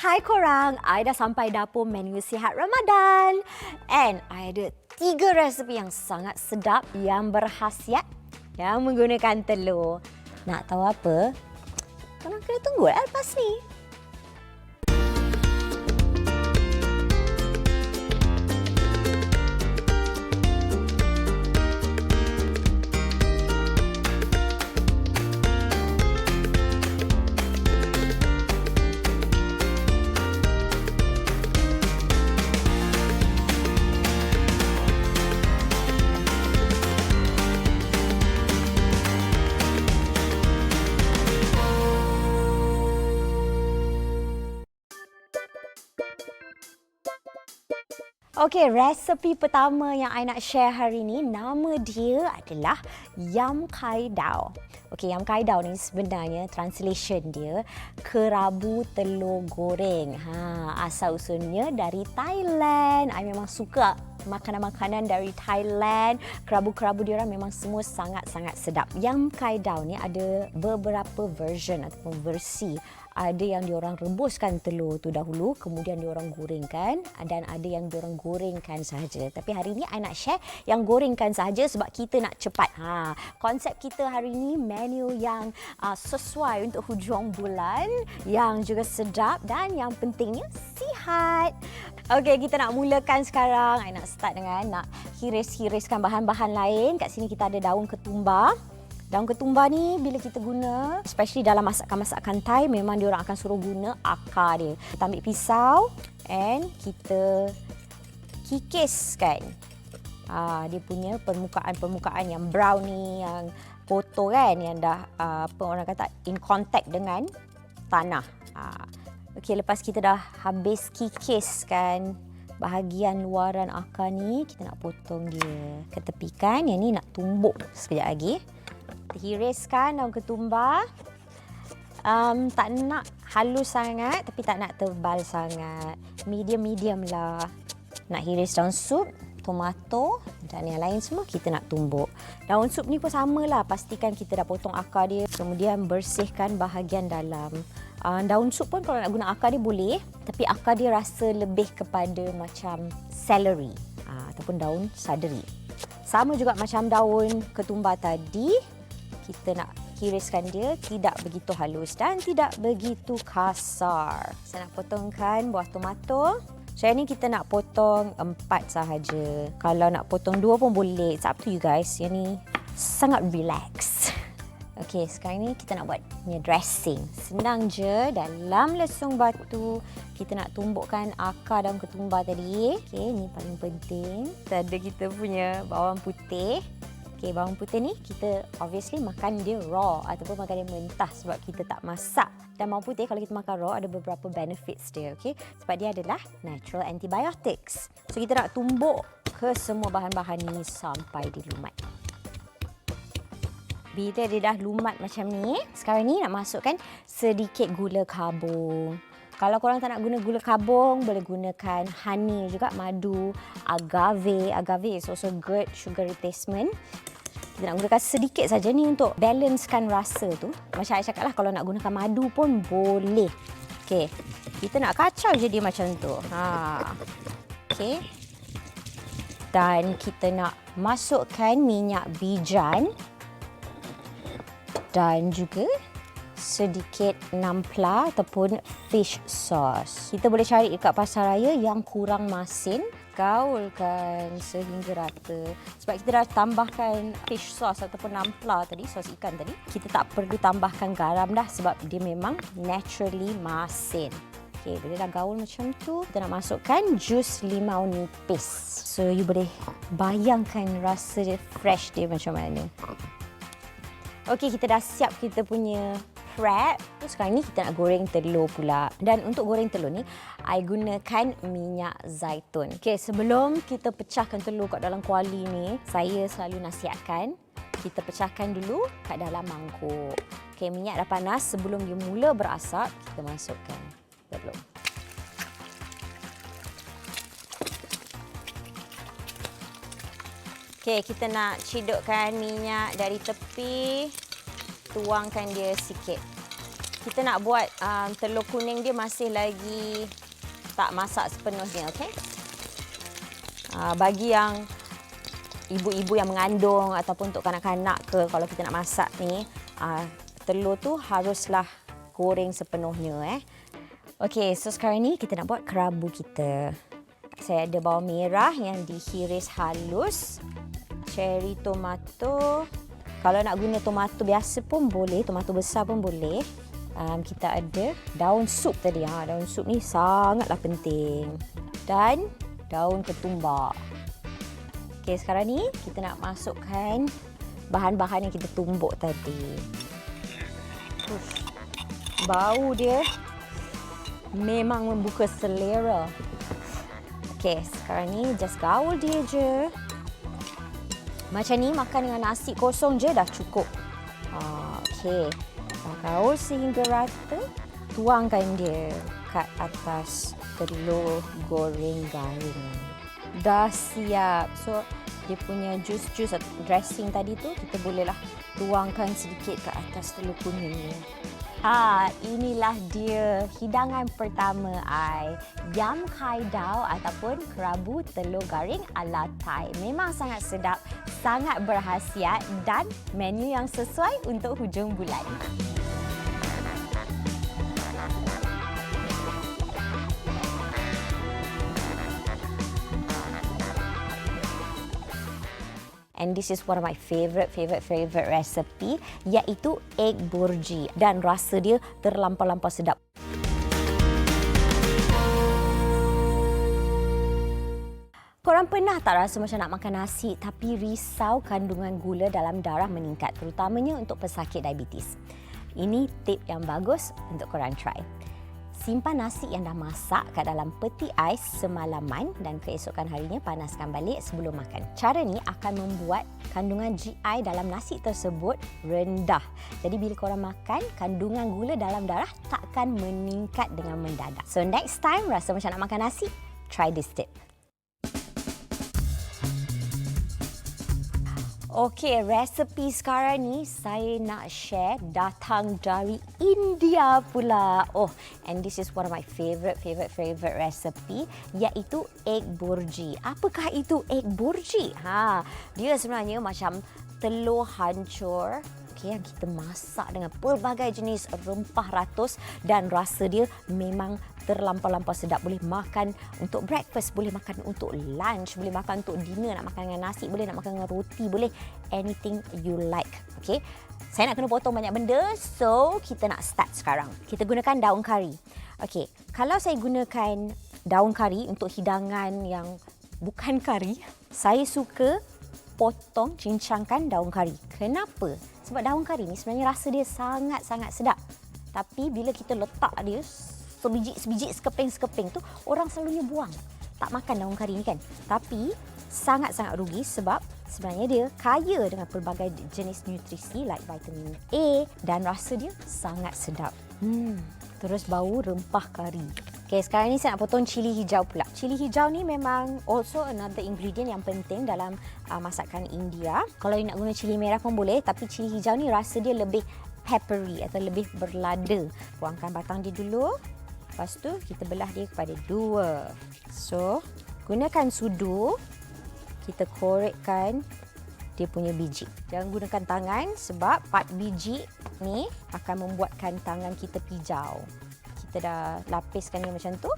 Hai korang, I dah sampai dapur menu sihat Ramadan. And I ada tiga resepi yang sangat sedap yang berkhasiat yang menggunakan telur. Nak tahu apa? Korang kena tunggu lah lepas ni. Okey, resepi pertama yang I nak share hari ni nama dia adalah Yam Kai Dao. Okey, Yam Kai Dao ni sebenarnya translation dia kerabu telur goreng. Ha, asal usulnya dari Thailand. I memang suka makanan-makanan dari Thailand. Kerabu-kerabu dia orang memang semua sangat-sangat sedap. Yam Kai Dao ni ada beberapa version ataupun versi ada yang diorang rebuskan telur tu dahulu kemudian diorang gorengkan dan ada yang diorang gorengkan sahaja tapi hari ni I nak share yang gorengkan sahaja sebab kita nak cepat ha konsep kita hari ni menu yang uh, sesuai untuk hujung bulan yang juga sedap dan yang pentingnya sihat Okey, kita nak mulakan sekarang. I nak start dengan nak hiris-hiriskan bahan-bahan lain. Kat sini kita ada daun ketumbar. Daun ketumbar ni bila kita guna, especially dalam masakan-masakan Thai, memang dia orang akan suruh guna akar dia. Kita ambil pisau and kita kikiskan. Ha, dia punya permukaan-permukaan yang brown ni, yang kotor kan, yang dah uh, apa orang kata in contact dengan tanah. Ha. Okey, lepas kita dah habis kikiskan bahagian luaran akar ni, kita nak potong dia ke tepikan. Yang ni nak tumbuk sekejap lagi hiriskan daun ketumbar. Um, tak nak halus sangat tapi tak nak tebal sangat. Medium-medium lah. Nak hiris daun sup, tomato dan yang lain semua kita nak tumbuk. Daun sup ni pun sama lah. Pastikan kita dah potong akar dia. Kemudian bersihkan bahagian dalam. Uh, daun sup pun kalau nak guna akar dia boleh. Tapi akar dia rasa lebih kepada macam celery. Uh, ataupun daun saderi. Sama juga macam daun ketumbar tadi kita nak hiriskan dia tidak begitu halus dan tidak begitu kasar. Saya nak potongkan buah tomato. Saya ni kita nak potong empat sahaja. Kalau nak potong dua pun boleh. It's up to you guys. Yang ni sangat relax. Okey, sekarang ni kita nak buat dressing. Senang je dalam lesung batu kita nak tumbukkan akar daun ketumbar tadi. Okey, ni paling penting. Kita ada kita punya bawang putih. Okay, bawang putih ni kita obviously makan dia raw ataupun makan dia mentah sebab kita tak masak. Dan bawang putih kalau kita makan raw ada beberapa benefits dia, okay? Sebab dia adalah natural antibiotics. So kita nak tumbuk ke semua bahan-bahan ni sampai dilumat. Bila dia dah lumat macam ni, sekarang ni nak masukkan sedikit gula kabung. Kalau korang tak nak guna gula kabung, boleh gunakan honey juga, madu, agave. Agave is also good sugar replacement. Kita nak gunakan sedikit saja ni untuk balancekan rasa tu. Macam saya cakap lah, kalau nak gunakan madu pun boleh. Okey, kita nak kacau je dia macam tu. Ha. Okey. Dan kita nak masukkan minyak bijan dan juga sedikit nampla ataupun fish sauce. Kita boleh cari dekat pasar raya yang kurang masin gaulkan sehingga rata. Sebab kita dah tambahkan fish sauce ataupun nampla tadi, sos ikan tadi, kita tak perlu tambahkan garam dah sebab dia memang naturally masin. Okay, bila dah gaul macam tu, kita nak masukkan jus limau nipis. So, you boleh bayangkan rasa dia fresh dia macam mana. Okey, kita dah siap kita punya wrap. Sekarang ni kita nak goreng telur pula. Dan untuk goreng telur ni, I gunakan minyak zaitun. Okey, sebelum kita pecahkan telur kat dalam kuali ni, saya selalu nasihatkan kita pecahkan dulu kat dalam mangkuk. Okey, minyak dah panas. Sebelum dia mula berasap, kita masukkan telur. Okey, kita nak cidukkan minyak dari tepi tuangkan dia sikit. Kita nak buat um, telur kuning dia masih lagi tak masak sepenuhnya, okey? Uh, bagi yang ibu-ibu yang mengandung ataupun untuk kanak-kanak ke kalau kita nak masak ni, uh, telur tu haruslah goreng sepenuhnya eh. Okey, so sekarang ni kita nak buat kerabu kita. Saya ada bawang merah yang dihiris halus. Cherry tomato. Kalau nak guna tomato biasa pun boleh, tomato besar pun boleh. Um, kita ada daun sup tadi. Ha, daun sup ni sangatlah penting. Dan daun ketumbar. Okey, sekarang ni kita nak masukkan bahan-bahan yang kita tumbuk tadi. Uff, bau dia memang membuka selera. Okey, sekarang ni just gaul dia je. Macam ni makan dengan nasi kosong je dah cukup. Ah, Okey, gaul sehingga rata. Tuangkan dia kat atas telur goreng garing. Dah siap. So, dia punya jus-jus atau dressing tadi tu kita bolehlah tuangkan sedikit ke atas telur kuning ni. Ha, inilah dia hidangan pertama ai. Yam kai dao ataupun kerabu telur garing ala Thai. Memang sangat sedap, sangat berhasiat dan menu yang sesuai untuk hujung bulan. And this is one of my favorite favorite favorite recipe iaitu egg burji dan rasa dia terlampau-lampau sedap. Korang pernah tak rasa macam nak makan nasi tapi risau kandungan gula dalam darah meningkat terutamanya untuk pesakit diabetes? Ini tip yang bagus untuk korang try. Simpan nasi yang dah masak kat dalam peti ais semalaman dan keesokan harinya panaskan balik sebelum makan. Cara ni akan membuat kandungan GI dalam nasi tersebut rendah. Jadi bila korang makan, kandungan gula dalam darah takkan meningkat dengan mendadak. So next time rasa macam nak makan nasi, try this tip. Okey, resepi sekarang ni saya nak share datang dari India pula. Oh, and this is one of my favorite favorite favorite recipe iaitu egg burji. Apakah itu egg burji? Ha, dia sebenarnya macam telur hancur yang kita masak dengan pelbagai jenis rempah ratus dan rasa dia memang terlampau-lampau sedap. Boleh makan untuk breakfast, boleh makan untuk lunch, boleh makan untuk dinner, nak makan dengan nasi, boleh nak makan dengan roti, boleh anything you like. Okay. Saya nak kena potong banyak benda, so kita nak start sekarang. Kita gunakan daun kari. Okay, kalau saya gunakan daun kari untuk hidangan yang bukan kari, saya suka potong, cincangkan daun kari. Kenapa? Sebab daun kari ni sebenarnya rasa dia sangat-sangat sedap. Tapi bila kita letak dia sebiji-sebiji sekeping-sekeping tu orang selalunya buang. Tak makan daun kari ni kan. Tapi sangat-sangat rugi sebab sebenarnya dia kaya dengan pelbagai jenis nutrisi like vitamin A dan rasa dia sangat sedap. Hmm, terus bau rempah kari. Okay, sekarang ni saya nak potong cili hijau pula. Cili hijau ni memang also another ingredient yang penting dalam uh, masakan India. Kalau you nak guna cili merah pun boleh, tapi cili hijau ni rasa dia lebih peppery atau lebih berlada. Buangkan batang dia dulu. Lepas tu kita belah dia kepada dua. So, gunakan sudu. Kita korekkan dia punya biji. Jangan gunakan tangan sebab part biji ni akan membuatkan tangan kita pijau. Kita dah lapiskan dia macam tu.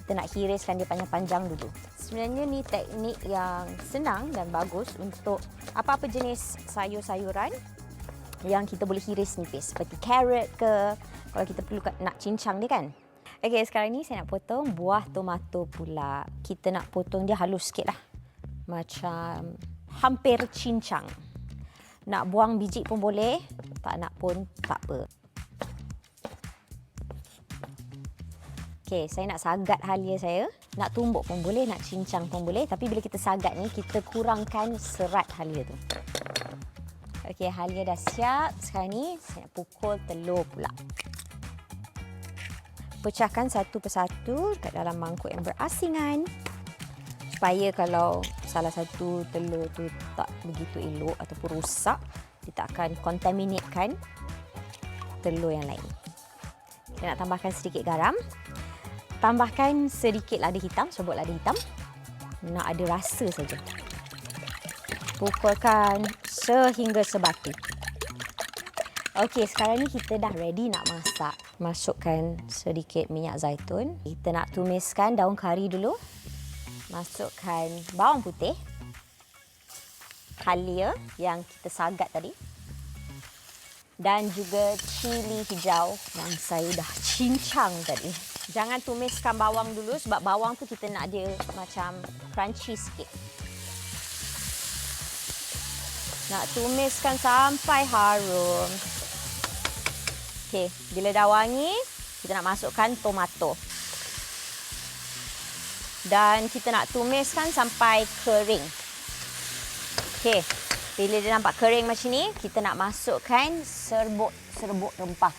Kita nak hiriskan dia panjang-panjang dulu. Sebenarnya ni teknik yang senang dan bagus untuk apa-apa jenis sayur-sayuran yang kita boleh hiris nipis. Seperti carrot ke, kalau kita perlu nak cincang dia kan. Okey, sekarang ni saya nak potong buah tomato pula. Kita nak potong dia halus sikit lah. Macam hampir cincang. Nak buang biji pun boleh, tak nak pun tak apa. Okey, saya nak sagat halia saya. Nak tumbuk pun boleh, nak cincang pun boleh. Tapi bila kita sagat ni, kita kurangkan serat halia tu. Okey, halia dah siap. Sekarang ni saya nak pukul telur pula pecahkan satu persatu kat dalam mangkuk yang berasingan supaya kalau salah satu telur tu tak begitu elok ataupun rosak dia tak akan contaminatekan telur yang lain. Kita nak tambahkan sedikit garam. Tambahkan sedikit lada hitam, serbuk lada hitam. Nak ada rasa saja. Pukulkan sehingga sebatu. Okey, sekarang ni kita dah ready nak masak. Masukkan sedikit minyak zaitun. Kita nak tumiskan daun kari dulu. Masukkan bawang putih. Halia yang kita sagat tadi. Dan juga cili hijau yang saya dah cincang tadi. Jangan tumiskan bawang dulu sebab bawang tu kita nak dia macam crunchy sikit. Nak tumiskan sampai harum. Okey, bila dah wangi, kita nak masukkan tomato. Dan kita nak tumiskan sampai kering. Okey, bila dia nampak kering macam ni, kita nak masukkan serbuk-serbuk rempah.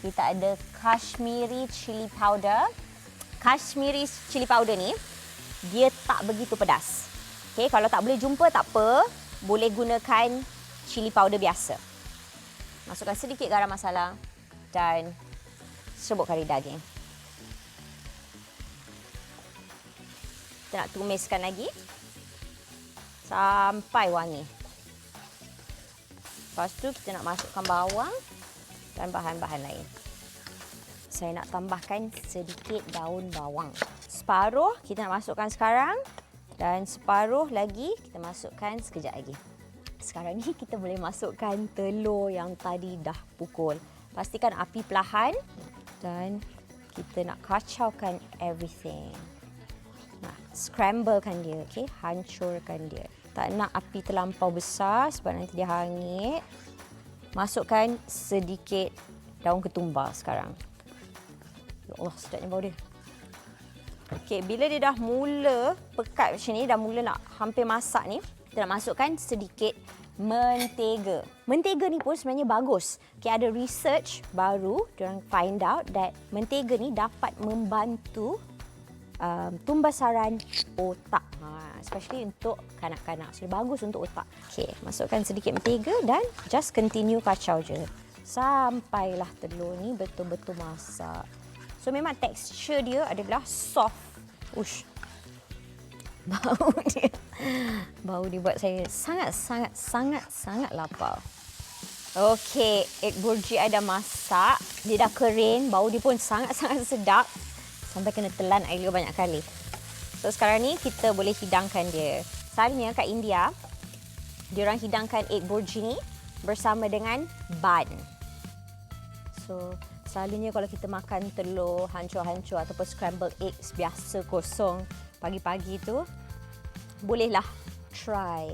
Kita ada Kashmiri chili powder. Kashmiri chili powder ni, dia tak begitu pedas. Okey, kalau tak boleh jumpa tak apa, boleh gunakan chili powder biasa. Masukkan sedikit garam masala dan serbuk kari daging. Kita nak tumiskan lagi sampai wangi. Lepas tu kita nak masukkan bawang dan bahan-bahan lain. Saya nak tambahkan sedikit daun bawang. Separuh kita nak masukkan sekarang dan separuh lagi kita masukkan sekejap lagi. Sekarang ni kita boleh masukkan telur yang tadi dah pukul. Pastikan api perlahan dan kita nak kacaukan everything nak scramblekan dia, okey, hancurkan dia. Tak nak api terlampau besar sebab nanti dia hangit. Masukkan sedikit daun ketumbar sekarang. Ya Allah, sedapnya bau dia. Okey, bila dia dah mula pekat macam ni, dah mula nak hampir masak ni, kita nak masukkan sedikit mentega. Mentega ni pun sebenarnya bagus. Okay, ada research baru, orang find out that mentega ni dapat membantu um, tumbasaran otak. Ha, especially untuk kanak-kanak. So, bagus untuk otak. Okay, masukkan sedikit mentega dan just continue kacau je. Sampailah telur ni betul-betul masak. So, memang tekstur dia adalah soft. Ush. Bau dia. Bau dia buat saya sangat-sangat sangat-sangat lapar. Okey, egg burji I dah masak. Dia dah kering. Bau dia pun sangat-sangat sedap sampai kena telan air dia banyak kali. So sekarang ni kita boleh hidangkan dia. Selalunya kat India, dia orang hidangkan egg burji ni bersama dengan bun. So selalunya kalau kita makan telur hancur-hancur ataupun scrambled eggs biasa kosong pagi-pagi tu, bolehlah try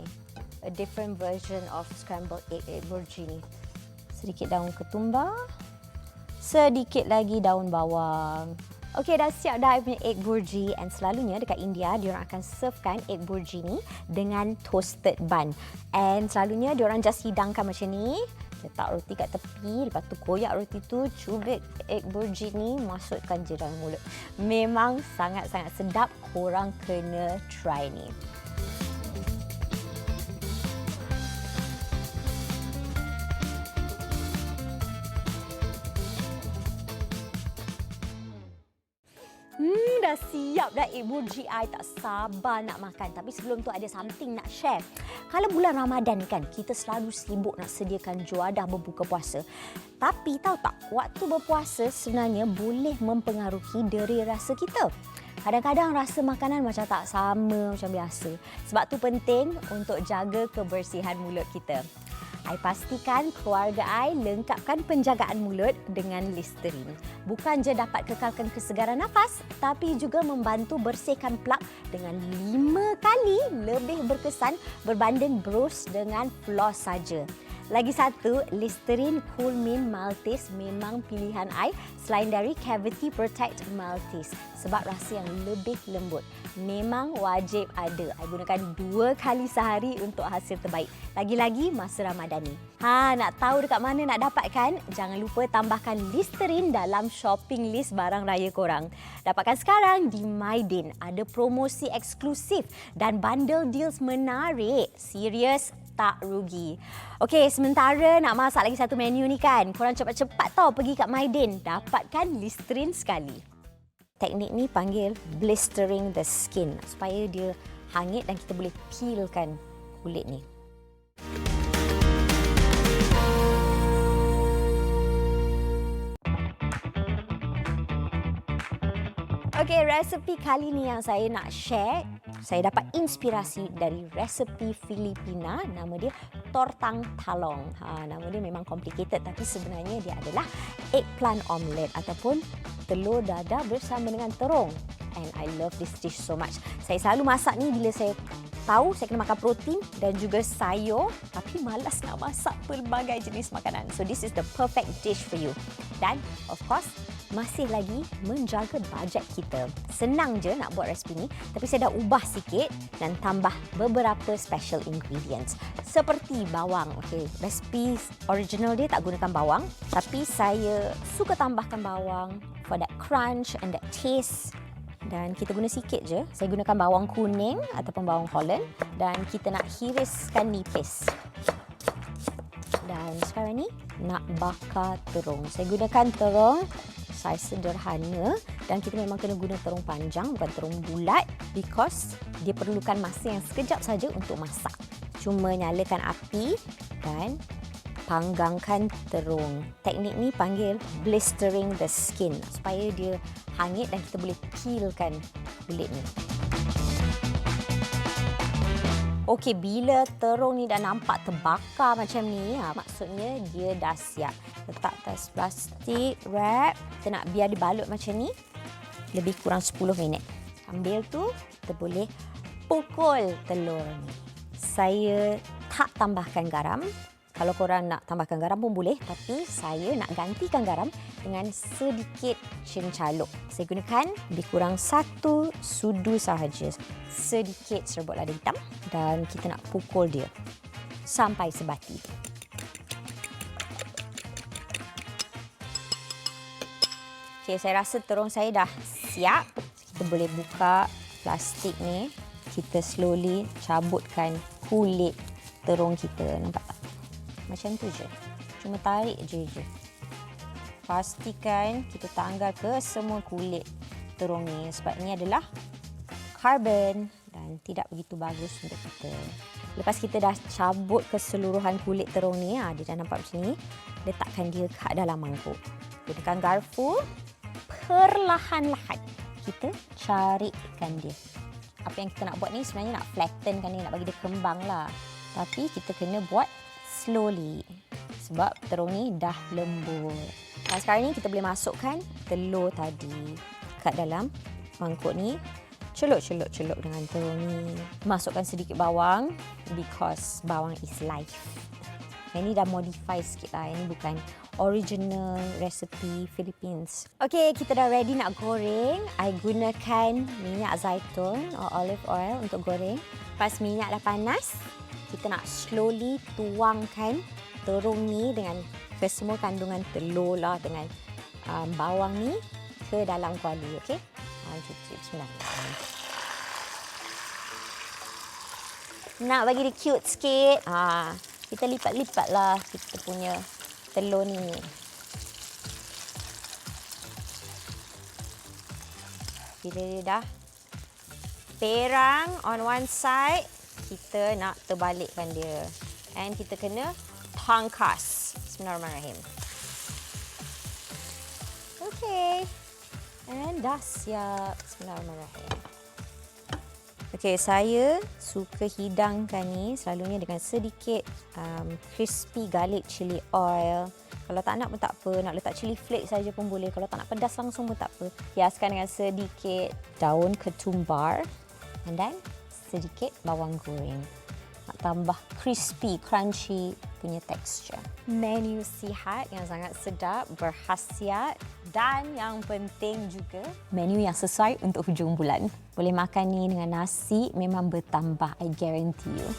a different version of scrambled egg ni. Sedikit daun ketumbar, sedikit lagi daun bawang, Okey, dah siap dah punya egg burji and selalunya dekat India dia orang akan servekan egg burji ni dengan toasted bun. And selalunya dia orang just hidangkan macam ni, letak roti kat tepi, lepas tu koyak roti tu, cubit egg burji ni, masukkan je dalam mulut. Memang sangat-sangat sedap, korang kena try ni. Dah siap dah ibu GI tak sabar nak makan. Tapi sebelum tu ada something nak share. Kalau bulan Ramadan kan, kita selalu sibuk nak sediakan juadah berbuka puasa. Tapi tahu tak, waktu berpuasa sebenarnya boleh mempengaruhi deri rasa kita. Kadang-kadang rasa makanan macam tak sama macam biasa. Sebab tu penting untuk jaga kebersihan mulut kita. I pastikan keluarga I lengkapkan penjagaan mulut dengan Listerine. Bukan je dapat kekalkan kesegaran nafas, tapi juga membantu bersihkan plak dengan lima kali lebih berkesan berbanding brush dengan floss saja. Lagi satu, Listerine Cool Mint Maltese memang pilihan I selain dari Cavity Protect Maltese sebab rasa yang lebih lembut. Memang wajib ada. I gunakan dua kali sehari untuk hasil terbaik. Lagi-lagi masa Ramadan ni. Ha, nak tahu dekat mana nak dapatkan? Jangan lupa tambahkan Listerine dalam shopping list barang raya korang. Dapatkan sekarang di MyDin. Ada promosi eksklusif dan bundle deals menarik. Serius, tak rugi. Okey, sementara nak masak lagi satu menu ni kan. Korang cepat-cepat tau pergi kat Maidin. Dapatkan Listerine sekali. Teknik ni panggil blistering the skin supaya dia hangit dan kita boleh peelkan kulit ni. Okey, resepi kali ni yang saya nak share, saya dapat inspirasi dari resepi Filipina. Nama dia tortang talong. Ha, nama dia memang complicated tapi sebenarnya dia adalah eggplant omelette ataupun telur dadah bersama dengan terung. And I love this dish so much. Saya selalu masak ni bila saya tahu saya kena makan protein dan juga sayur tapi malas nak masak pelbagai jenis makanan. So this is the perfect dish for you. Dan of course masih lagi menjaga bajet kita. Senang je nak buat resipi ni, tapi saya dah ubah sikit dan tambah beberapa special ingredients. Seperti bawang. Okey, resipi original dia tak gunakan bawang, tapi saya suka tambahkan bawang for that crunch and that taste. Dan kita guna sikit je. Saya gunakan bawang kuning ataupun bawang holland dan kita nak hiriskan nipis. Dan sekarang ni nak bakar terung. Saya gunakan terung saiz sederhana dan kita memang kena guna terung panjang bukan terung bulat because dia perlukan masa yang sekejap saja untuk masak. Cuma nyalakan api dan panggangkan terung. Teknik ni panggil blistering the skin supaya dia hangit dan kita boleh peelkan kulit ni. Okey, bila terung ni dah nampak terbakar macam ni, ha, maksudnya dia dah siap. Letak atas plastik, wrap. Kita nak biar dibalut macam ni, lebih kurang 10 minit. Ambil tu, kita boleh pukul telur ni. Saya tak tambahkan garam. Kalau korang nak tambahkan garam pun boleh, tapi saya nak gantikan garam dengan sedikit cencaluk. Saya gunakan lebih kurang satu sudu sahaja. Sedikit serbuk lada hitam dan kita nak pukul dia sampai sebati. Okay, saya rasa terung saya dah siap. Kita boleh buka plastik ni. Kita slowly cabutkan kulit terung kita. Nampak tak? Macam tu je. Cuma tarik je je. Pastikan kita tanggal ke semua kulit terung ni. Sebab ni adalah carbon dan tidak begitu bagus untuk kita. Lepas kita dah cabut keseluruhan kulit terung ni, ha, dia dah nampak macam ni, letakkan dia kat dalam mangkuk. Gunakan garpu, perlahan-lahan kita carikan dia. Apa yang kita nak buat ni sebenarnya nak flattenkan dia, nak bagi dia kembang lah. Tapi kita kena buat slowly sebab terung ni dah lembut. Dan sekarang ni kita boleh masukkan telur tadi kat dalam mangkuk ni. Celup-celup-celup dengan terung ni. Masukkan sedikit bawang because bawang is life. Yang ni dah modify sikit lah. Yang ni bukan original recipe Philippines. Okay, kita dah ready nak goreng. I gunakan minyak zaitun or olive oil untuk goreng. Pas minyak dah panas, kita nak slowly tuangkan terung ni dengan kesemua kandungan telur lah dengan um, bawang ni ke dalam kuali. Okay? Nak bagi dia cute sikit, ha, kita lipat-lipat lah kita punya telur ni. Bila dia dah perang on one side, kita nak terbalikkan dia. And kita kena tangkas. Bismillahirrahmanirrahim. Okay. And dah siap. Bismillahirrahmanirrahim. Okey, saya suka hidangkan ni selalunya dengan sedikit um, crispy garlic chili oil. Kalau tak nak pun tak apa, nak letak chili flake saja pun boleh. Kalau tak nak pedas langsung pun tak apa. Hiaskan dengan sedikit daun ketumbar and then sedikit bawang goreng nak tambah crispy, crunchy punya texture. Menu sihat yang sangat sedap, berkhasiat dan yang penting juga menu yang sesuai untuk hujung bulan. Boleh makan ni dengan nasi memang bertambah, I guarantee you.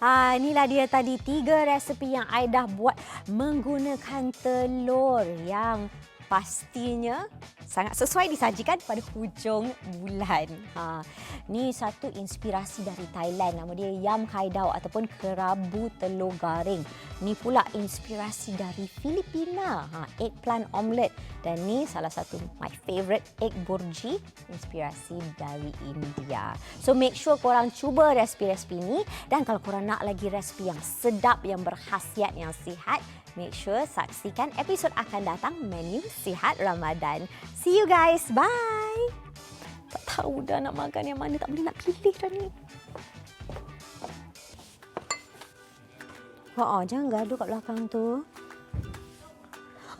Ha, inilah dia tadi tiga resepi yang I dah buat menggunakan telur yang pastinya sangat sesuai disajikan pada hujung bulan. Ha, ni satu inspirasi dari Thailand nama dia Yam Kai Dao ataupun kerabu telur garing. Ni pula inspirasi dari Filipina, ha, eggplant omelette dan ni salah satu my favorite egg burji inspirasi dari India. So make sure korang cuba resipi-resipi ni dan kalau korang nak lagi resipi yang sedap yang berkhasiat yang sihat Make sure saksikan episod akan datang menu sihat Ramadan. See you guys. Bye. Tak tahu dah nak makan yang mana. Tak boleh nak pilih dah ni. Oh, oh jangan gaduh kat belakang tu.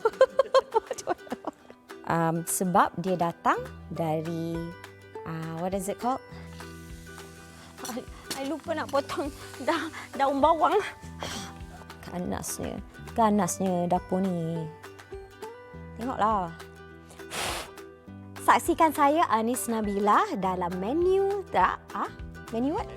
um, sebab dia datang dari uh, what is it called? I, I lupa nak potong da, daun bawang. Ganasnya. Ganasnya dapur ni. Tengoklah. Saksikan saya Anis Nabila dalam menu tak? Ah, menu what?